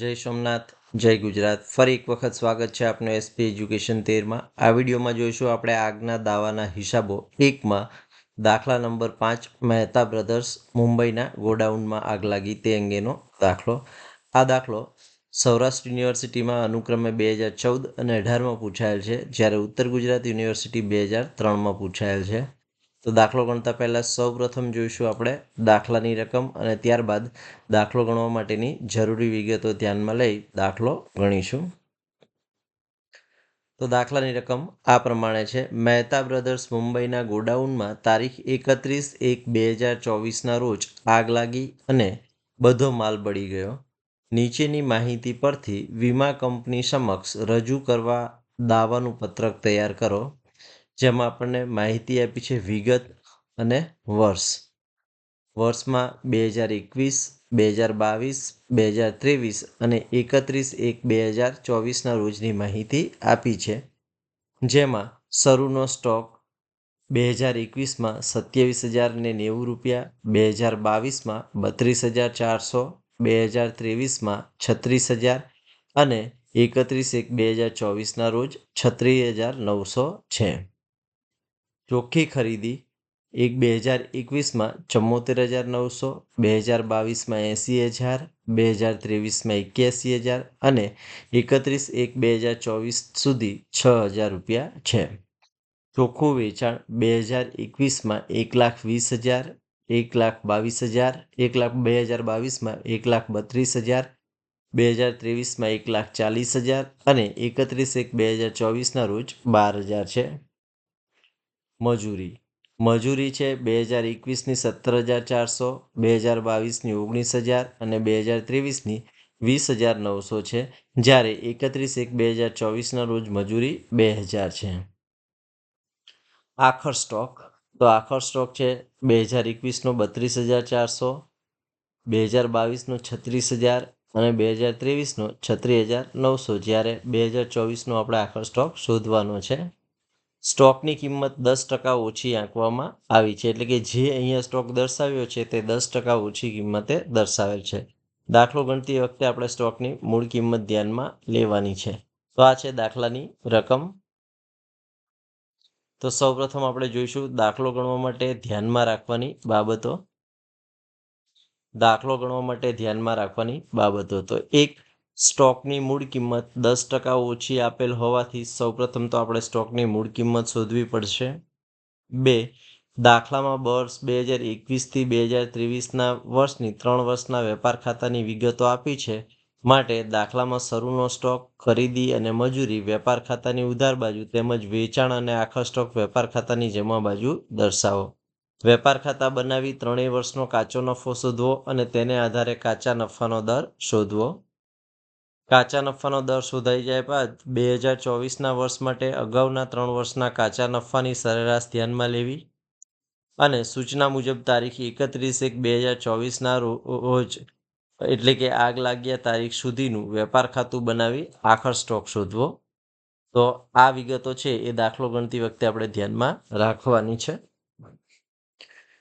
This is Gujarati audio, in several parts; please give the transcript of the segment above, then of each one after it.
જય સોમનાથ, જય ગુજરાત. ફરી એક વખત સ્વાગત છે આપનું એસપી એજ્યુકેશન તેરમાં. આ વિડીયોમાં જોઈશું આપણે આગના દાવાના હિસાબો. એકમાં, દાખલા નંબર પાંચ, મહેતા બ્રધર્સ મુંબઈના ગોડાઉનમાં આગ લાગી તે અંગેનો દાખલો. આ દાખલો સૌરાષ્ટ્ર યુનિવર્સિટીમાં અનુક્રમે બે હજાર ચૌદ અને અઢારમાં પૂછાયેલ છે, જ્યારે ઉત્તર ગુજરાત યુનિવર્સિટી બે હજાર ત્રણમાં પૂછાયેલ છે. તો દાખલો ગણતા પહેલાં સૌપ્રથમ જોઈશું આપણે દાખલાની રકમ અને ત્યારબાદ દાખલો ગણવા માટેની જરૂરી વિગતો ધ્યાનમાં લઈ દાખલો ગણીશું. તો દાખલાની રકમ આ પ્રમાણે છે. મહેતા બ્રધર્સ મુંબઈના ગોડાઉનમાં તારીખ એકત્રીસ એક બે હજાર ચોવીસના રોજ આગ લાગી અને બધો માલ બળી ગયો. નીચેની માહિતી પરથી વીમા કંપની સમક્ષ રજૂ કરવા દાવાનું પત્રક તૈયાર કરો. જેમાં આપણને માહિતી આપી છે વિગત અને વર્ષ. વર્ષમાં બે હજાર એકવીસ, બે હજાર બાવીસ, બે હજાર ત્રેવીસ અને એકત્રીસ એક બે હજાર ચોવીસના રોજની માહિતી આપી છે. જેમાં શરૂનો સ્ટોક બે હજાર એકવીસમાં સત્યાવીસ હજાર ને નેવું રૂપિયા, બે હજાર બાવીસમાં બત્રીસ હજાર ચારસો, બે હજાર ત્રેવીસમાં છત્રીસ હજાર અને એકત્રીસ એક બે હજાર ચોવીસના રોજ છત્રીસ હજાર નવસો છે. ચોખ્ખી ખરીદી એક બે હજાર એકવીસમાં ચુમ્મોતેર હજાર નવસો, બે હજાર બાવીસમાં એંસી હજાર, બે હજાર ત્રેવીસમાં એક્યાસી હજાર અને એકત્રીસ એક બે હજાર ચોવીસ સુધી છ હજાર રૂપિયા છે. ચોખ્ખું વેચાણ બે હજાર એકવીસમાં એક લાખ વીસ હજાર, એક લાખ બાવીસ હજાર, એક લાખ બે હજાર બાવીસમાં એક લાખ બત્રીસ હજાર, બે હજાર ત્રેવીસમાં એક લાખ ચાલીસ હજાર અને એકત્રીસ એક બે હજાર ચોવીસના રોજ બાર હજાર છે. મજૂરી. મજૂરી છે બે હજાર એકવીસની સત્તર હજાર ચારસો, બે હજાર બાવીસની ઓગણીસ હજાર અને બે હજાર ત્રેવીસની વીસ હજાર નવસો છે, જ્યારે એકત્રીસ એક બે હજાર ચોવીસના રોજ મજૂરી બે હજાર છે. આખર સ્ટોક. તો આખર સ્ટોક છે બે હજાર એકવીસનો બત્રીસ હજાર ચારસો, બે હજાર બાવીસનો છત્રીસ હજાર અને બે હજાર ત્રેવીસનો છત્રીસ હજાર નવસો, જ્યારે બે હજાર ચોવીસનો આપણે આખર સ્ટોક શોધવાનો છે. સ્ટોકની કિંમત દસ ટકા ઓછી આંકવામાં આવી છે. એટલે કે જે અહીંયા સ્ટોક દર્શાવ્યો છે તે દસ ટકા ઓછી કિંમતે દર્શાવેલ છે. દાખલો ગણતી વખતે આપણે સ્ટોકની મૂળ કિંમત ધ્યાનમાં લેવાની છે. તો આ છે દાખલાની રકમ. તો સૌપ્રથમ આપણે જોઈશું દાખલો ગણવા માટે ધ્યાનમાં રાખવાની બાબતો. દાખલો ગણવા માટે ધ્યાનમાં રાખવાની બાબતો. તો એક સ્ટોકની મૂળ કિંમત દસ ટકા ઓછી આપેલ હોવાથી સૌપ્રથમ તો આપણે સ્ટોકની મૂળ કિંમત શોધવી પડશે. બે, દાખલામાં વર્ષ બે હજાર એકવીસથી બે હજાર ત્રેવીસના વર્ષની ત્રણ વર્ષના વેપાર ખાતાની વિગતો આપી છે. માટે દાખલામાં શરૂનો સ્ટોક, ખરીદી અને મજૂરી વેપાર ખાતાની ઉધાર બાજુ તેમજ વેચાણ અને આખા સ્ટોક વેપાર ખાતાની જમા બાજુ દર્શાવો. વેપાર ખાતા બનાવી ત્રણેય વર્ષનો કાચો નફો શોધવો અને તેને આધારે કાચા નફાનો દર શોધવો. કાચા નફાનો દર શોધાઈ જાય બાદ બે હજાર ચોવીસના વર્ષ માટે અગાઉના ત્રણ વર્ષના કાચા નફાની સરેરાશ ધ્યાનમાં લેવી અને સૂચના મુજબ તારીખ એકત્રીસ એક બે હજાર ચોવીસના રોજ એટલે કે આગ લાગ્યા તારીખ સુધીનું વેપાર ખાતું બનાવી આખર સ્ટોક શોધવો. તો આ વિગતો છે એ દાખલો ગણતી વખતે આપણે ધ્યાનમાં રાખવાની છે.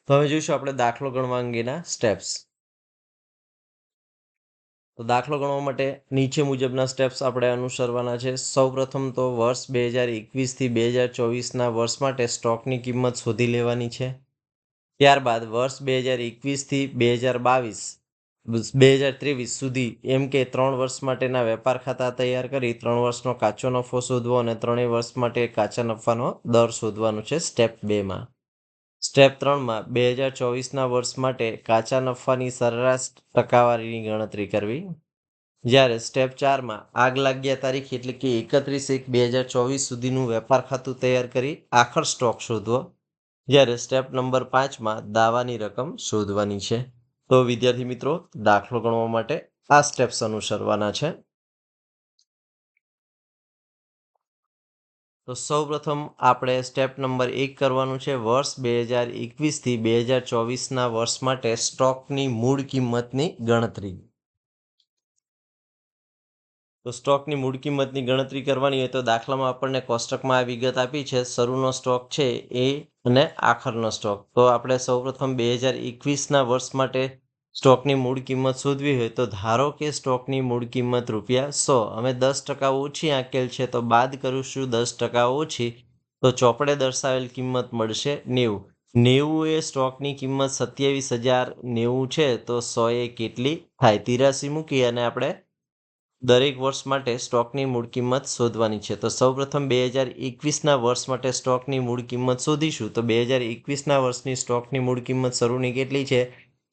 તો હવે જોઈશું આપણે દાખલો ગણવા અંગેના સ્ટેપ્સ તો દાખલો ગણવા માટે નીચે મુજબના સ્ટેપ્સ આપણે અનુસરવાના છે. સૌપ્રથમ તો વર્ષ બે હજાર એકવીસથી બે હજાર ચોવીસના વર્ષ માટે સ્ટોકની કિંમત શોધી લેવાની છે. ત્યારબાદ વર્ષ બે હજાર એકવીસથી બે હજાર બાવીસ, બે હજાર ત્રેવીસ સુધી એમ કે ત્રણ વર્ષ માટેના વેપાર ખાતા તૈયાર કરી ત્રણ વર્ષનો કાચો નફો શોધવો અને ત્રણેય વર્ષ માટે કાચા નફાનો દર શોધવાનો છે સ્ટેપ બેમાં સ્ટેપ ત્રણમાં બે હજાર ચોવીસના વર્ષ માટે કાચા નફાની સરેરાશ ટકાવારીની ગણતરી કરવી. જ્યારે સ્ટેપ ચારમાં આગ લાગ્યા તારીખ એટલે કે એકત્રીસ એક બે હજાર ચોવીસ સુધીનું વેપાર ખાતું તૈયાર કરી આખર સ્ટોક શોધવો. જ્યારે સ્ટેપ નંબર પાંચમાં દાવાની રકમ શોધવાની છે. તો વિદ્યાર્થી મિત્રો, દાખલો ગણવા માટે આ સ્ટેપ્સ અનુસરવાના છે. તો સૌપ્રથમ આપણે સ્ટેપ નંબર એક કરવાનું છે. વર્ષ બે હજાર એકવીસથી બે હજાર ચોવીસના વર્ષ માટે સ્ટોકની મૂળ કિંમતની ગણતરી. તો સ્ટોકની મૂળ કિંમતની ગણતરી કરવાની હોય તો દાખલામાં આપણને કોષ્ટકમાં આ વિગત આપી છે. શરૂનો સ્ટોક છે એ અને આખરનો સ્ટોક. તો આપણે સૌપ્રથમ બે હજાર એકવીસના વર્ષ માટે સ્ટોકની મૂળ કિંમત શોધવી હોય તો ધારો કે સ્ટોકની મૂળ કિંમત રૂપિયા સો, અમે દસ ટકા ઓછી આંકેલ છે તો બાદ કરીશું દસ ટકા ઓછી, તો ચોપડે દર્શાવેલ કિંમત મળશે નેવું. નેવું એ સ્ટોકની કિંમત સત્યાવીસ હજાર નેવું છે, તો સો એ કેટલી થાય? તિરાસી મૂકી અને આપણે દરેક વર્ષ માટે સ્ટોકની મૂળ કિંમત શોધવાની છે. તો સૌપ્રથમ બે હજાર એકવીસના વર્ષ માટે સ્ટોકની મૂળ કિંમત શોધીશું. તો બે હજાર એકવીસના વર્ષની સ્ટોકની મૂળ કિંમત શરૂની કેટલી છે?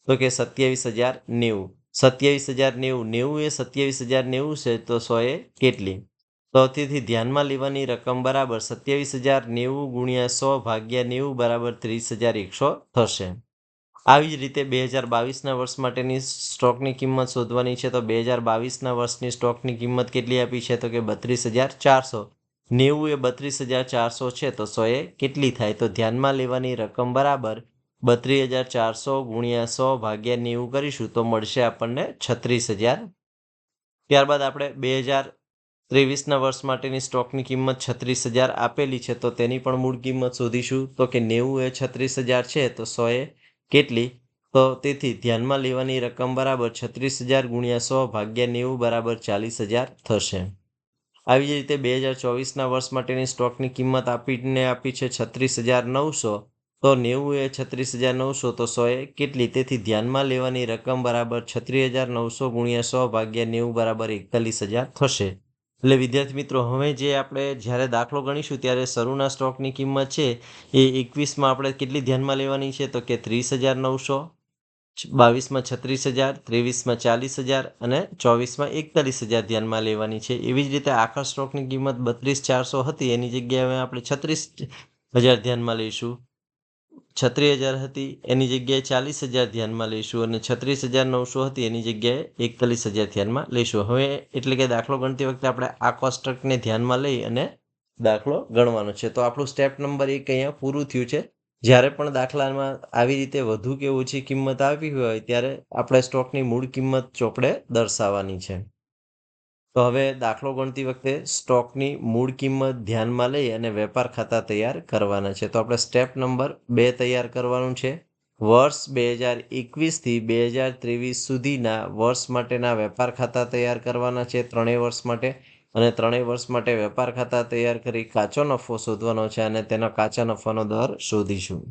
તો કે સત્યાવીસ હજાર નેવું. સત્યાવીસ હજાર નેવું. નેવું એ સત્યાવીસ હજાર નેવું છે તો સો એ કેટલી? તો તેથી ધ્યાનમાં લેવાની રકમ બરાબર સત્યાવીસ હજાર નેવું ગુણ્યા સો ભાગ્યા નેવું બરાબર ત્રીસ હજાર એકસો થશે. આવી જ રીતે બે હજાર બાવીસના વર્ષ માટેની સ્ટોકની કિંમત શોધવાની છે તો બે હજાર બાવીસના વર્ષની સ્ટોકની કિંમત કેટલી આપી છે તો કે બત્રીસ હજાર ચારસો. નેવું એ બત્રીસ હજાર ચારસો છે તો સો એ કેટલી થાય? તો ધ્યાનમાં લેવાની રકમ બરાબર બત્રીસ હજાર ચારસો ગુણ્યા સો ભાગ્યા નેવું કરીશું તો મળશે આપણને છત્રીસ હજાર. ત્યારબાદ આપણે બે હજાર ત્રેવીસના વર્ષ માટેની સ્ટોકની કિંમત છત્રીસ હજાર આપેલી છે તો તેની પણ મૂળ કિંમત શોધીશું. તો કે નેવું એ છત્રીસ હજાર છે તો સો એ કેટલી? તો તેથી ધ્યાનમાં લેવાની રકમ બરાબર છત્રીસ હજાર ગુણ્યા સો ભાગ્યા નેવું બરાબર ચાલીસ હજાર થશે. આવી જ રીતે બે હજાર ચોવીસના વર્ષ માટેની સ્ટોકની કિંમત આપીને આપી છે છત્રીસ હજાર નવસો. તો નેવું એ છત્રીસ હજાર નવસો તો સો એ કેટલી? તેથી ધ્યાનમાં લેવાની રકમ બરાબર છત્રીસ હજાર નવસો ગુણ્યા સો ભાગ્યા નેવું બરાબર એકતાલીસ હજાર થશે. એટલે વિદ્યાર્થી મિત્રો, હવે જે આપણે જ્યારે દાખલો ગણીશું ત્યારે શરૂના સ્ટોકની કિંમત છે એ એકવીસમાં આપણે કેટલી ધ્યાનમાં લેવાની છે? તો કે ત્રીસ હજાર નવસો, બાવીસમાં છત્રીસ હજાર, ત્રેવીસમાં ચાલીસ હજાર અને ચોવીસમાં એકતાલીસ હજાર ધ્યાનમાં લેવાની છે. એવી જ રીતે આખા સ્ટોકની કિંમત બત્રીસ ચારસો હતી. એની જગ્યાએ હવે આપણે છત્રીસ હજાર ધ્યાનમાં લઈશું. છત્રીસ હજાર હતી, એની જગ્યાએ ચાલીસ હજાર ધ્યાનમાં લઈશું અને છત્રીસ હજાર નવસો હતી, એની જગ્યાએ એકતાલીસ હજાર ધ્યાનમાં લઈશું. હવે એટલે કે દાખલો ગણતી વખતે આપણે આ કોસ્ટ્રકને ધ્યાનમાં લઈ અને દાખલો ગણવાનો છે. તો આપણું સ્ટેપ નંબર એક અહીંયા પૂરું થયું છે. જ્યારે પણ દાખલામાં આવી રીતે વધુ કે ઓછી કિંમત આવી હોય, ત્યારે આપણે સ્ટોકની મૂળ કિંમત ચોપડે દર્શાવવાની છે. તો હવે દાખલો ગણતી વખતે સ્ટોકની મૂળ કિંમત ધ્યાનમાં લઈ અને વેપાર ખાતા તૈયાર કરવાના છે. તો આપણે સ્ટેપ નંબર બે તૈયાર કરવાનું છે. વર્ષ બે હજાર એકવીસથી બે હજાર ત્રેવીસ સુધીના વર્ષ માટેના વેપાર ખાતા તૈયાર કરવાના છે ત્રણેય વર્ષ માટે. અને ત્રણેય વર્ષ માટે વેપાર ખાતા તૈયાર કરી કાચો નફો શોધવાનો છે અને તેનો કાચા નફાનો દર શોધીશું.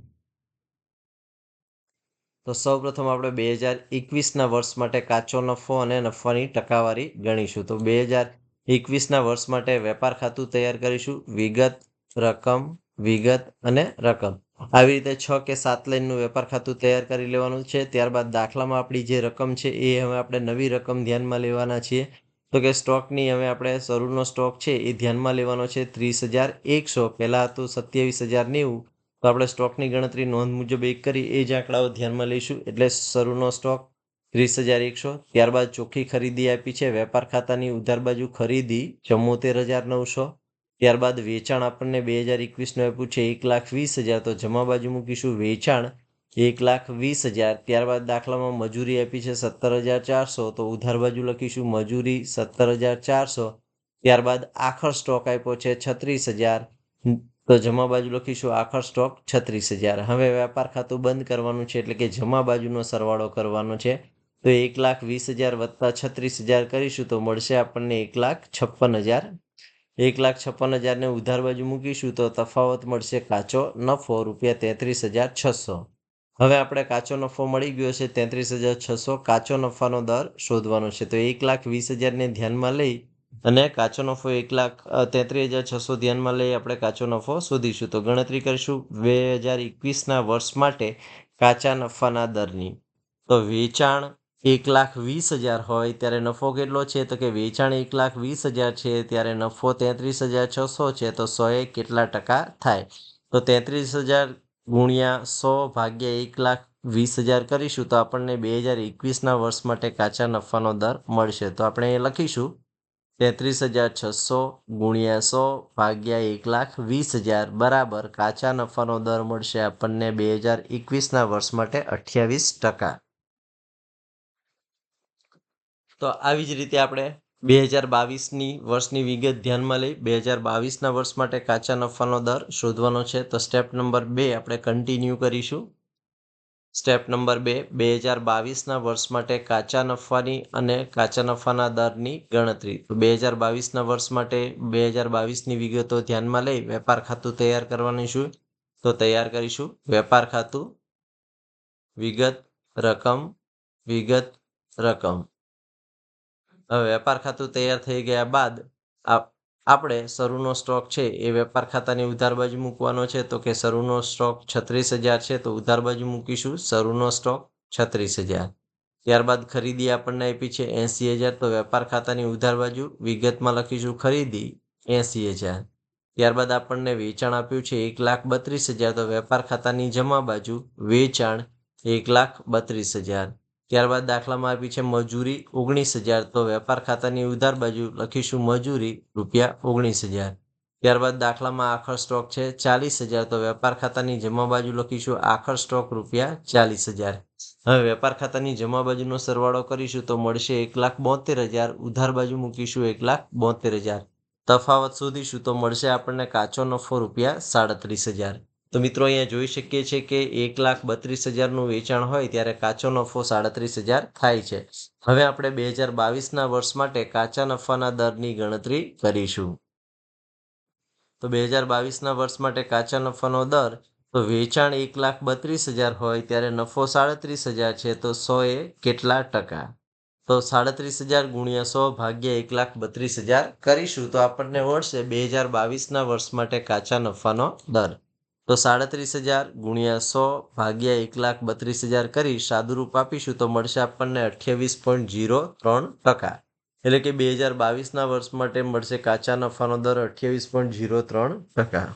તો સૌપ્રથમ આપણે બે હજાર એકવીસના વર્ષ માટે કાચો નફો અને નફાની ટકાવારી ગણીશું. તો બે હજાર એકવીસના વર્ષ માટે વેપાર ખાતું તૈયાર કરીશું. વિગત, રકમ, વિગત અને રકમ. આવી રીતે છ કે સાત લાઈનનું વેપાર ખાતું તૈયાર કરી લેવાનું છે. ત્યારબાદ દાખલામાં આપણી જે રકમ છે એ હવે આપણે નવી રકમ ધ્યાનમાં લેવાના છીએ. તો કે સ્ટોકની હવે આપણે શરૂનો સ્ટોક છે એ ધ્યાનમાં લેવાનો છે. ત્રીસ હજાર એકસો. પહેલાં હતું સત્યાવીસ હજાર નેવું. તો આપણે સ્ટોકની ગણતરી નોંધ મુજબ એક કરી, એ જ આંકડાઓ ધ્યાનમાં લઈશું. એટલે શરૂનો સ્ટોક ત્રીસ હજાર એકસો, ત્યારબાદ ચોખ્ખી ખરીદી આપી છે. વેપાર ખાતાની ઉધાર બાજુ ખરીદી ચુમ્મોતેર હજાર નવસો, ત્યારબાદ વેચાણ આપણને બે હજાર એકવીસનું આપ્યું છે, એક લાખ વીસ હજાર. તો જમા બાજુ મૂકીશું વેચાણ એક લાખ વીસ હજાર, ત્યારબાદ દાખલામાં મજૂરી આપી છે સત્તર હજાર ચારસો. તો ઉધાર બાજુ લખીશું મજૂરી સત્તર હજાર ચારસો, ત્યારબાદ આખર સ્ટોક આપ્યો છે છત્રીસ હજાર તો જમા બાજુ લખીશું આખર સ્ટોક છત્રીસ હજાર. હવે વેપાર ખાતું બંધ કરવાનું છે એટલે કે જમા બાજુનો સરવાળો કરવાનો છે. તો એક લાખ વીસ હજાર વત્તા છત્રીસ હજાર કરીશું તો મળશે આપણને એક લાખ છપ્પન હજાર. એક લાખ છપ્પન હજારને ઉધાર બાજુ મૂકીશું તો તફાવત મળશે કાચો નફો રૂપિયા તેત્રીસ હજાર છસો. હવે આપણે કાચો નફો મળી ગયો છે તેત્રીસ હજાર છસો કાચો નફાનો દર શોધવાનો છે. તો એક લાખ વીસ હજારને ધ્યાનમાં લઈ અને કાચો નફો એક લાખ તેત્રીસ હજાર છસો ધ્યાનમાં લઈ આપણે કાચો નફો શોધીશું. તો ગણતરી કરીશું બે હજાર એકવીસના વર્ષ માટે કાચા નફાના દરની. તો વેચાણ એક લાખ વીસ હજાર હોય ત્યારે નફો કેટલો છે? તો કે વેચાણ એક લાખ વીસ હજાર છે ત્યારે નફો તેત્રીસ હજાર છસો છે, તો સોએ કેટલા ટકા થાય? તો તેત્રીસ હજાર ગુણ્યા સો ભાગ્યા એક લાખ વીસ હજાર કરીશું તો આપણને બે હજાર એકવીસના વર્ષ માટે કાચા નફાનો દર મળશે. તો આપણે એ લખીશું. તેત્રીસ હજાર છસો ગુણ્યા સો ભાગ્યા એક લાખ વીસ હજાર બરાબર. કાચા નફાનો દર મળશે આપણને બે હજાર એકવીસના વર્ષ માટે અઠ્યાવીસ ટકા. તો આવી જ રીતે આપણે બે હજાર બાવીસની વર્ષની વિગત ધ્યાનમાં લઈ બે હજાર બાવીસના વર્ષ માટે કાચા નફાનો દર શોધવાનો છે. તો સ્ટેપ નંબર બે આપણે કન્ટિન્યુ કરીશું. સ્ટેપ નંબર બે બે હજાર બાવીસના વર્ષ માટે કાચા નફાની અને કાચા નફાના દરની ગણતરી. તો બે હજાર બાવીસના વર્ષ માટે બે હજાર બાવીસની વિગતો ધ્યાનમાં લઈ વેપાર ખાતું તૈયાર કરવાની છું. તો તૈયાર કરીશું. વેપાર ખાતું, વિગત, રકમ વિગત, રકમ. હવે વેપાર ખાતું તૈયાર થઈ ગયા બાદ આપણે શરૂનો સ્ટોક છે એ વેપાર ખાતાની ઉધાર બાજુ મૂકવાનો છે, તો કે શરૂનો સ્ટોક છત્રીસ હજાર છે, તો ઉધાર બાજુ મૂકીશું, શરૂનો સ્ટોક છત્રીસ હજાર. ત્યારબાદ ખરીદી આપણને આપી છે એંસી હજાર, તો વેપાર ખાતાની ઉધાર બાજુ વિગતમાં લખીશું ખરીદી એંસી હજાર. ત્યારબાદ આપણને વેચાણ આપ્યું છે એક લાખ બત્રીસ હજાર, તો વેપાર ખાતાની જમા બાજુ વેચાણ એક લાખ બત્રીસ હજાર. ત્યારબાદ દાખલામાં આપી છે મજૂરી ઓગણીસ હજાર. તો વેપાર ખાતાની ઉધાર બાજુ લખીશું મજૂરી રૂપિયા ઓગણીસ હજાર. ત્યારબાદ દાખલામાં આખર સ્ટોક છે ચાલીસ હજાર. તો વેપાર ખાતાની જમા બાજુ લખીશું આખર સ્ટોક રૂપિયા ચાલીસ હજાર. હવે વેપાર ખાતાની જમા બાજુનો સરવાળો કરીશું તો મળશે એક લાખ બોતેર હજાર. ઉધાર બાજુ મૂકીશું એક લાખ બોતેર હજાર. તફાવત શોધીશું તો મળશે આપણને કાચો નફો રૂપિયા સાડત્રીસ હજાર. તો મિત્રો અહીંયા જોઈ શકીએ છીએ કે એક લાખ બત્રીસ હજારનું વેચાણ હોય ત્યારે કાચો નફો સાડત્રીસ હજાર થાય છે. હવે આપણે બે હજાર બાવીસના વર્ષ માટે કાચા નફાના દરની ગણતરી કરીશું. તો બે હજાર બાવીસના વર્ષ માટે કાચા નફાનો દર, તો વેચાણ એક લાખ બત્રીસ હજાર હોય ત્યારે નફો સાડત્રીસ હજાર છે, તો સો એ કેટલા ટકા? તો સાડત્રીસ હજાર ગુણ્યા સો ભાગ્યા એક લાખ બત્રીસ હજાર કરીશું. તો આપણને મળશે બે હજાર બાવીસના વર્ષ માટે કાચા નફાનો દર. તો સાડત્રીસ હજાર ગુણ્યા સો ભાગ્યા એક લાખ બત્રીસ હજાર કરી સાદુરૂપ આપીશું તો મળશે આપણને અઠ્યાવીસ પોઈન્ટ જીરો ત્રણ ટકા. એટલે કે બે હજાર બાવીસના વર્ષ માટે મળશે કાચા નફાનો દર અઠ્યાવીસ પોઈન્ટ જીરો ત્રણ ટકા.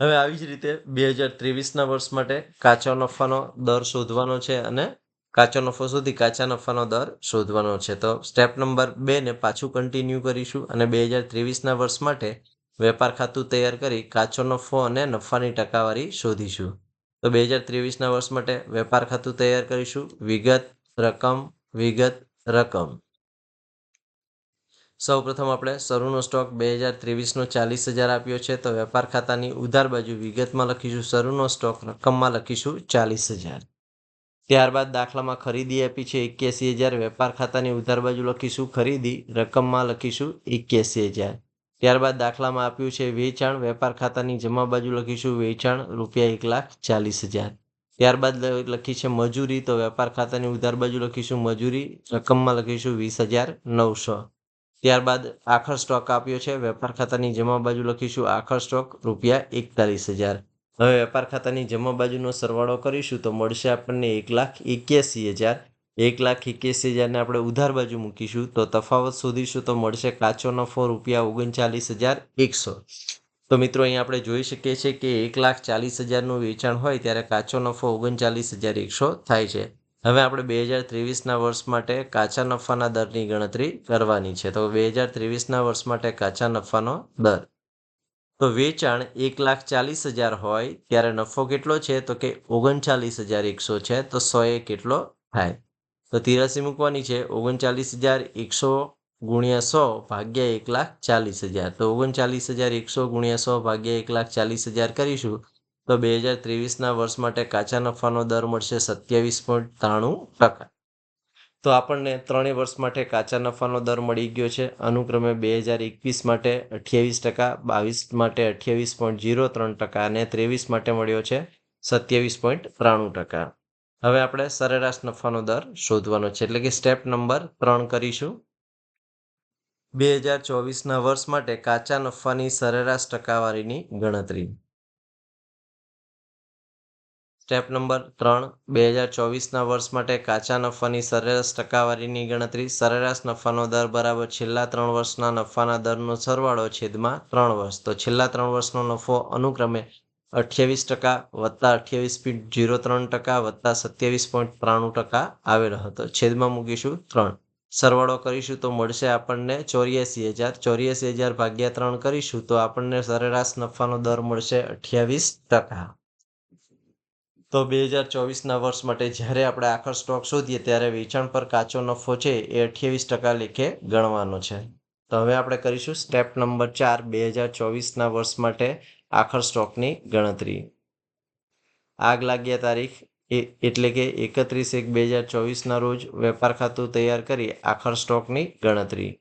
હવે આવી જ રીતે બે હજાર ત્રેવીસના વર્ષ માટે કાચા નફાનો દર શોધવાનો છે અને કાચો નફો સુધી કાચા નફાનો દર શોધવાનો છે. તો સ્ટેપ નંબર બે ને પાછું કન્ટિન્યુ કરીશું અને બે હજાર ત્રેવીસના વર્ષ માટે વેપાર ખાતું તૈયાર કરી કાચો નફો અને નફાની ટકાવારી શોધીશું. તો બે હજાર ત્રેવીસના વર્ષ માટે વેપાર ખાતું તૈયાર કરીશું. વિગત, રકમ વિગત, રકમ. સૌ પ્રથમ આપણે શરૂનો સ્ટોક બે હજાર ત્રેવીસનો ચાલીસ હજાર આપ્યો છે. તો વેપાર ખાતાની ઉધાર બાજુ વિગતમાં લખીશું. શરૂનો સ્ટોક રકમમાં લખીશું ચાલીસ હજાર. ત્યારબાદ દાખલામાં ખરીદી આપી છે એક્યાસી હજાર. વેપાર ખાતાની ઉધાર બાજુ લખીશું ખરીદી, રકમમાં લખીશું એક્યાસી હજાર. ત્યારબાદ દાખલામાં આપ્યું છે, વેચાણ વેપાર ખાતાની જમા બાજુ લખીશું, વેચાણ રૂપિયા એક લાખ ચાલીસ હજાર. ત્યારબાદ લખી છે, મજૂરી, તો વેપાર ખાતાની ઉધાર બાજુ લખીશું, મજૂરી રકમમાં લખીશું વીસ હજાર નવસો. ત્યારબાદ આખર સ્ટોક આપ્યો છે, વેપાર ખાતાની જમા બાજુ લખીશું, આખર સ્ટોક રૂપિયા એકતાલીસ હજાર. હવે વેપાર ખાતાની જમા બાજુનો સરવાળો કરીશું, તો મળશે આપણને એક લાખ એક્યાસી હજાર એક લાખ એકવીસ હજારને આપણે ઉધાર બાજુ મૂકીશું. તો તફાવત શોધીશું તો મળશે કાચો નફો રૂપિયા ઓગણચાલીસ હજાર એકસો. તો મિત્રો અહીં આપણે જોઈ શકીએ છીએ કે એક લાખ ચાલીસ હજારનું વેચાણ હોય ત્યારે કાચો નફો ઓગણચાલીસ હજાર એકસો થાય છે. હવે આપણે બે હજાર ત્રેવીસના વર્ષ માટે કાચા નફાના દરની ગણતરી કરવાની છે. તો બે હજાર ત્રેવીસના વર્ષ માટે કાચા નફાનો દર. તો વેચાણ એક લાખ ચાલીસ હજાર હોય ત્યારે નફો કેટલો છે? તો કે ઓગણચાલીસ હજાર એકસો છે. તો સો એ કેટલો થાય? તો તિરાસી મૂકવાની છે. ઓગણચાલીસ હજાર એકસો ગુણ્યા સો ભાગ્યા એક લાખ ચાલીસ હજાર. તો ઓગણચાલીસ હજાર એકસો ગુણ્યા સો ભાગ્યા એક લાખ ચાલીસ હજાર કરીશું. તો બે હજાર ત્રેવીસના વર્ષ માટે કાચા નફાનો દર મળશે સત્યાવીસ પોઈન્ટ ત્રાણું ટકા. તો આપણને ત્રણેય વર્ષ માટે કાચા નફાનો દર મળી ગયો છે. અનુક્રમે બે હજાર એકવીસ માટે અઠ્યાવીસ ટકા, બાવીસ માટે અઠ્યાવીસ પોઈન્ટ જીરો ત્રણ ટકા અને ત્રેવીસ માટે મળ્યો છે સત્યાવીસ પોઈન્ટ ત્રાણું ટકા. હવે આપણે સરેરાશ નફાનો દર શોધવાનો છે. એટલે કે સ્ટેપ નંબર ત્રણ કરીશું. બે હજાર ચોવીસના વર્ષ માટે કાચા નફાની સરેરાશ ટકાવારીની ગણતરી. સ્ટેપ નંબર ત્રણ, બે હજાર ચોવીસના વર્ષ માટે કાચા નફાની સરેરાશ ટકાવારીની ગણતરી. સરેરાશ નફાનો દર બરાબર છેલ્લા ત્રણ વર્ષના નફાના દરનો સરવાળો છેદમાં ત્રણ વર્ષ. તો છેલ્લા ત્રણ વર્ષનો નફો અનુક્રમે અઠ્યાવીસ ટકા વત્તા અઠ્યાવીસ પોઈન્ટ જીરો ત્રણ ટકા વત્તા સત્યાવીસ પોઈન્ટ ત્રાણું ટકા આવેલો હતો. છેદમાં મૂકીશું ત્રણ. સરવાળો કરીશું તો મળશે આપણને ચોર્યાસી હજાર. ચોર્યાસી હજાર ભાગ્યા ત્રણ કરીશું તો આપણને સરેરાશ નફાનો દર મળશે અઠ્યાવીસ ટકા. તો બે હજાર ચોવીસના વર્ષ માટે જ્યારે આપણે આખર સ્ટોક શોધીએ ત્યારે વેચાણ પર કાચો નફો છે એ અઠ્યાવીસ ટકા લેખે ગણવાનો છે. તો હવે આપણે કરીશું સ્ટેપ નંબર ચાર. બે હજાર ચોવીસના વર્ષ માટે આખર સ્ટોકની ગણતરી. આગ લાગ્યા તારીખ એટલે કે એકત્રીસ એક બે હજાર ચોવીસના રોજ વેપાર ખાતું તૈયાર કરી આખર સ્ટોકની ગણતરી.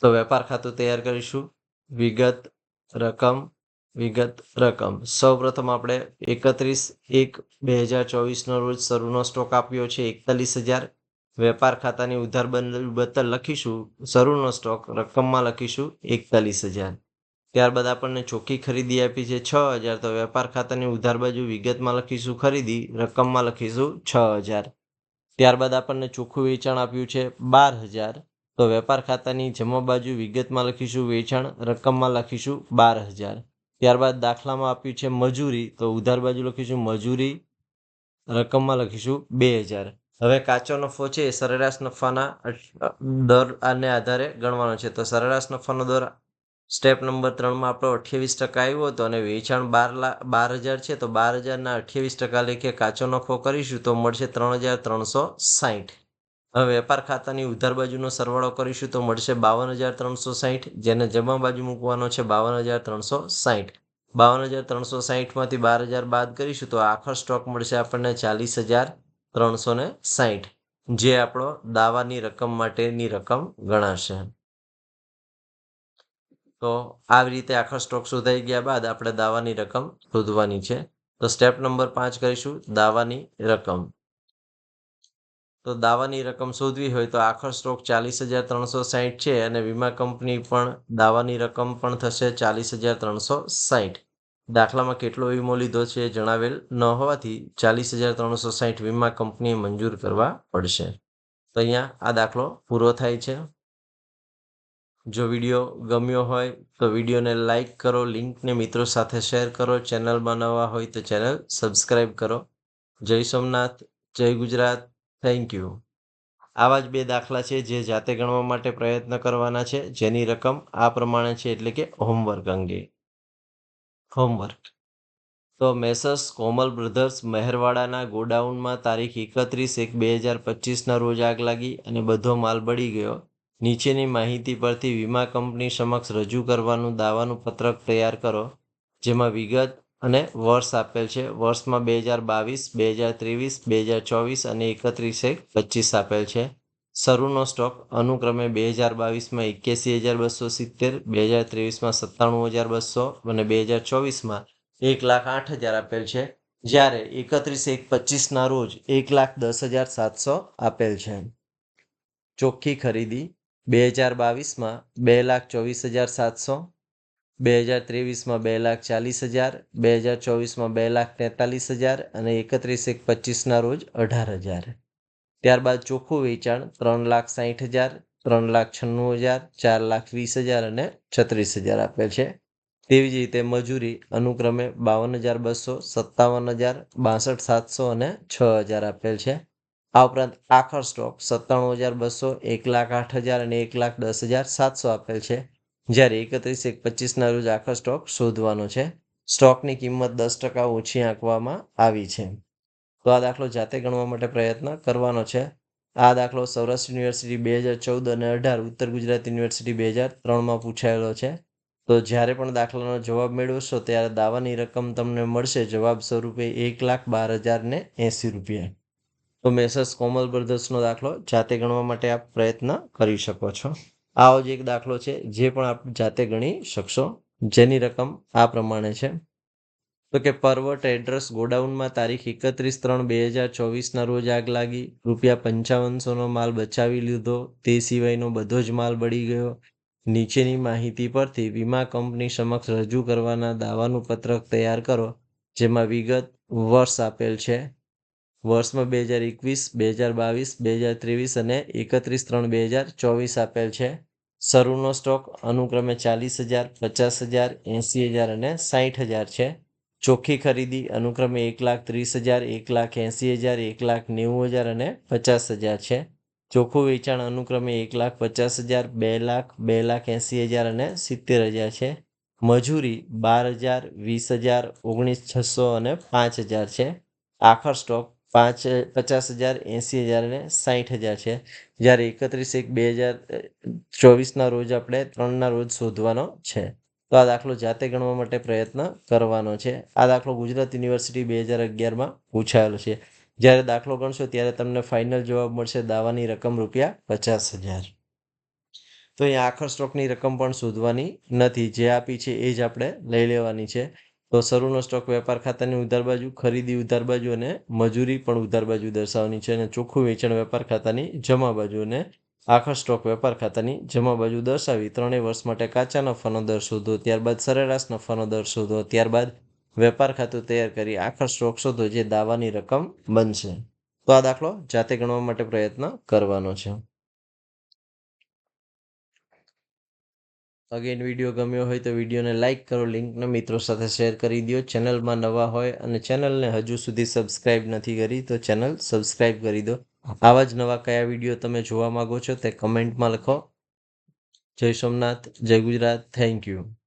તો વેપાર ખાતું તૈયાર કરીશું. વિગત રકમ વિગત રકમ. સૌપ્રથમ આપણે એકત્રીસ એક બે હજાર ચોવીસનો રોજ શરૂનો સ્ટોક આપ્યો છે એકતાલીસ હજાર વેપાર ખાતાની ઉધાર બદલ લખીશું. શરૂનો સ્ટોક રકમમાં લખીશું એકતાલીસ હજાર. ત્યારબાદ આપણને ચોખ્ખી ખરીદી આપી છે છ હજાર. તો વેપાર ખાતાની ઉધાર બાજુ વિગતમાં લખીશું ખરીદી, રકમમાં લખીશું છ હજાર. ત્યારબાદ આપણને ચોખ્ખું વેચાણ આપ્યું છે બાર હજાર. તો વેપાર ખાતાની જમા બાજુ વિગતમાં લખીશું વેચાણ, રકમમાં લખીશું બાર હજાર. ત્યારબાદ દાખલામાં આપ્યું છે મજૂરી. તો ઉધાર બાજુ લખીશું મજૂરી, રકમમાં લખીશું બે હજાર. હવે કાચો નફો છે એ સરેરાશ નફાના દર આને આધારે ગણવાનો છે. તો સરેરાશ નફાનો દર સ્ટેપ નંબર ત્રણમાં આપણો અઠ્યાવીસ ટકા આવ્યો હતો અને વેચાણ બાર લાખ બાર હજાર છે. તો બાર હજારના અઠ્યાવીસ ટકા લેખે કાચો નફો કરીશું તો મળશે ત્રણ હજાર ત્રણસો સાહીઠ હવે વેપાર ખાતાની ઉધાર બાજુનો સરવાળો કરીશું તો મળશે બાવન હજાર ત્રણસો સાહીઠ જેને જમા બાજુ મૂકવાનો છે બાવન હજાર ત્રણસો સાહીઠ બાવન હજાર ત્રણસો સાહીઠમાંથી બાર હજાર બાદ કરીશું તો આખર સ્ટોક મળશે આપણને ચાલીસ હજાર ત્રણસો ને સાહીઠ જે આપણો દાવાની રકમ માટેની રકમ ગણાશે. તો આવી રીતે આખા સ્ટોક શોધાઈ ગયા બાદ આપણે દાવાની રકમ શોધવાની છે. તો સ્ટેપ નંબર પાંચ કરીશું, દાવાની રકમ. તો દાવાની રકમ શોધવી હોય તો આખો સ્ટોક ચાલીસ હજાર ત્રણસો સાહીઠ છે અને વીમા કંપની પણ દાવાની રકમ પણ થશે ચાલીસ હજાર ત્રણસો સાહીઠ દાખલામાં કેટલો વીમો લીધો છે જણાવેલ ન હોવાથી ચાલીસ હજાર ત્રણસો સાહીઠ વીમા કંપનીએ મંજૂર કરવા પડશે. તો અહીંયા આ દાખલો પૂરો થાય છે. જો વીડિયો ગમ્યો હોય તો વિડીયોને લાઈક કરો, લિંકને મિત્રો સાથે શેર કરો ચેનલ બનાવવા હોય તો ચેનલ સબસ્ક્રાઈબ કરો. જય સોમનાથ, જય ગુજરાત, થેન્ક યુ. આવા જ બે દાખલા છે જે જાતે ગણવા માટે પ્રયત્ન કરવાના છે. જેની રકમ આ પ્રમાણે છે એટલે કે હોમવર્ક અંગે. હોમવર્ક. તો મેસર્સ કોમલ બ્રધર્સ મહેરવાડાના ગોડાઉનમાં તારીખ એકત્રીસ એક બે હજાર પચીસના રોજ આગ લાગી અને બધો માલ બળી ગયો. નીચેની માહિતી પરથી વીમા કંપની સમક્ષ રજૂ કરવાનું દાવાનું પત્રક તૈયાર કરો, જેમાં વિગત અને વર્ષ આપેલ છે. વર્ષમાં બે હજાર બાવીસ, બે હજાર ત્રેવીસ, બે હજાર ચોવીસ અને એકત્રીસ એક પચીસ આપેલ છે. શરૂનો સ્ટોક અનુક્રમે બે હજાર બાવીસમાં એક્યાસી હજાર બસો સિત્તેર, બે હજાર ત્રેવીસમાં સત્તાણું હજાર બસો અને બે હજાર ચોવીસમાં એક લાખ આઠ હજાર આપેલ છે, જ્યારે એકત્રીસ એક પચીસના રોજ એક લાખ દસ હજાર સાતસો આપેલ છે. ચોખ્ખી ખરીદી બે હજાર બાવીસમાં બે લાખ ચોવીસ હજાર સાતસો, બે હજાર ત્રેવીસમાં બે લાખ ચાલીસ હજાર, બે હજાર ચોવીસમાં બે લાખ તેતાલીસ હજાર અને એકત્રીસ એક પચીસના રોજ અઢાર હજાર. ત્યારબાદ ચોખ્ખું વેચાણ ત્રણ લાખ સાહીઠ હજાર, ત્રણ લાખ છન્નું હજાર, ચાર લાખ વીસ હજાર અને છત્રીસ હજાર આપેલ છે. તેવી જ રીતે મજૂરી અનુક્રમે બાવન હજાર બસો, સત્તાવન હજાર, બાસઠ સાતસો અને છ હજાર આપેલ છે. આ ઉપરાંત આખર સ્ટોક સત્તાણું હજાર બસો, એક લાખ આઠ હજાર અને એક લાખ દસ હજાર સાતસો આપેલ છે. જ્યારે એકત્રીસ એક પચીસના રોજ આખર સ્ટોક શોધવાનો છે. સ્ટોકની કિંમત દસ ટકા ઓછી આંકવામાં આવી છે. તો આ દાખલો જાતે ગણવા માટે પ્રયત્ન કરવાનો છે. આ દાખલો સૌરાષ્ટ્ર યુનિવર્સિટી બે હજાર ચૌદ અને અઢાર, ઉત્તર ગુજરાત યુનિવર્સિટી બે હજાર ત્રણમાં પૂછાયેલો છે. તો જ્યારે પણ દાખલાનો જવાબ મેળવશો, ત્યારે દાવાની રકમ તમને મળશે. જવાબ સ્વરૂપે એક લાખ બાર હજાર ને એંસી રૂપિયા. તો મેસર્સ કોમલ બ્રધર્સનો દાખલો જાતે ગણવા માટે આપ પ્રયત્ન કરી શકો છો. આવો જ એક દાખલો છે, જે પણ આપ જાતે ગણી શકશો. જેની રકમ આ પ્રમાણે છે. તો કે પર્વત એડ્રેસ ગોડાઉનમાં તારીખ એકત્રીસ ત્રણ બે હજાર ચોવીસના રોજ આગ લાગી. રૂપિયા પંચાવનસોનો માલ બચાવી લીધો. તે સિવાયનો બધો જ માલ બળી ગયો. નીચેની માહિતી પરથી વીમા કંપની સમક્ષ રજૂ કરવાના દાવાનું પત્રક તૈયાર કરો, જેમાં વિગત વર્ષ આપેલ છે. વર્ષમાં બે હજાર એકવીસ, બે હજાર બાવીસ, બે હજાર ત્રેવીસ અને એકત્રીસ ત્રણ બે હજાર ચોવીસ આપેલ છે. શરૂનો સ્ટોક અનુક્રમે ચાલીસ હજાર, પચાસ હજાર, એંસી હજાર અને સાઠ હજાર છે. ચોખ્ખી ખરીદી, અનુક્રમે એક લાખ ત્રીસ હજાર, એક લાખ એંસી હજાર, એક લાખ નેવું હજાર અને પચાસ હજાર છે. ચોખ્ખું વેચાણ અનુક્રમે એક લાખ પચાસ હજાર, બે લાખ બે લાખ એંસી હજાર અને સિત્તેર હજાર છે. મજૂરી બાર હજાર, વીસ હજાર, ઓગણીસ છસો અને પાંચ હજાર છે. આખર સ્ટોક પાંચ, પચાસ હજાર, એંસી હજાર અને સાહીઠ હજાર છે. જ્યારે એકત્રીસ એક બે હજાર ચોવીસના રોજ આપણે ત્રણના રોજ શોધવાનો છે. તો આ દાખલો જાતે ગણવા માટે પ્રયત્ન કરવાનો છે. આ દાખલો ગુજરાત યુનિવર્સિટી બે હજાર અગિયારમાં પૂછાયેલો છે. જ્યારે દાખલો ગણશો ત્યારે તમને ફાઇનલ જવાબ મળશે દાવાની રકમ રૂપિયા પચાસ હજાર. તો અહીંયા આખર સ્ટોકની રકમ પણ શોધવાની નથી. જે આપી છે એ જ આપણે લઈ લેવાની છે. તો શરૂનો સ્ટોક વેપાર ખાતાની ઉધાર બાજુ, ખરીદી ઉધાર બાજુ અને મજૂરી પણ ઉધાર બાજુ દર્શાવવાની છે અને ચોખ્ખું વેચાણ વેપાર ખાતાની જમા બાજુ અને આખર સ્ટોક વેપાર ખાતાની જમા બાજુ દર્શાવી ત્રણેય વર્ષ માટે કાચા નફાનો દર શોધો, ત્યારબાદ સરેરાશ નફાનો દર શોધો, ત્યારબાદ વેપાર ખાતું તૈયાર કરી આખર સ્ટોક શોધો જે દાવાની રકમ બનશે. તો આ દાખલો જાતે ગણવા માટે પ્રયત્ન કરવાનો છે. અગેન વીડિયો ગમ્યો હોય તો વિડીયોને લાઇક કરો લિંકને મિત્રો સાથે શેર કરી દો. ચેનલમાં નવા હોય અને ચેનલને હજુ સુધી સબસ્ક્રાઇબ નથી કરી તો ચેનલ સબસ્ક્રાઇબ કરી દો. આવા જ નવા કયા વીડિયો તમે જોવા માગો છો તે કમેન્ટમાં લખો. જય સોમનાથ, જય ગુજરાત. Thank you.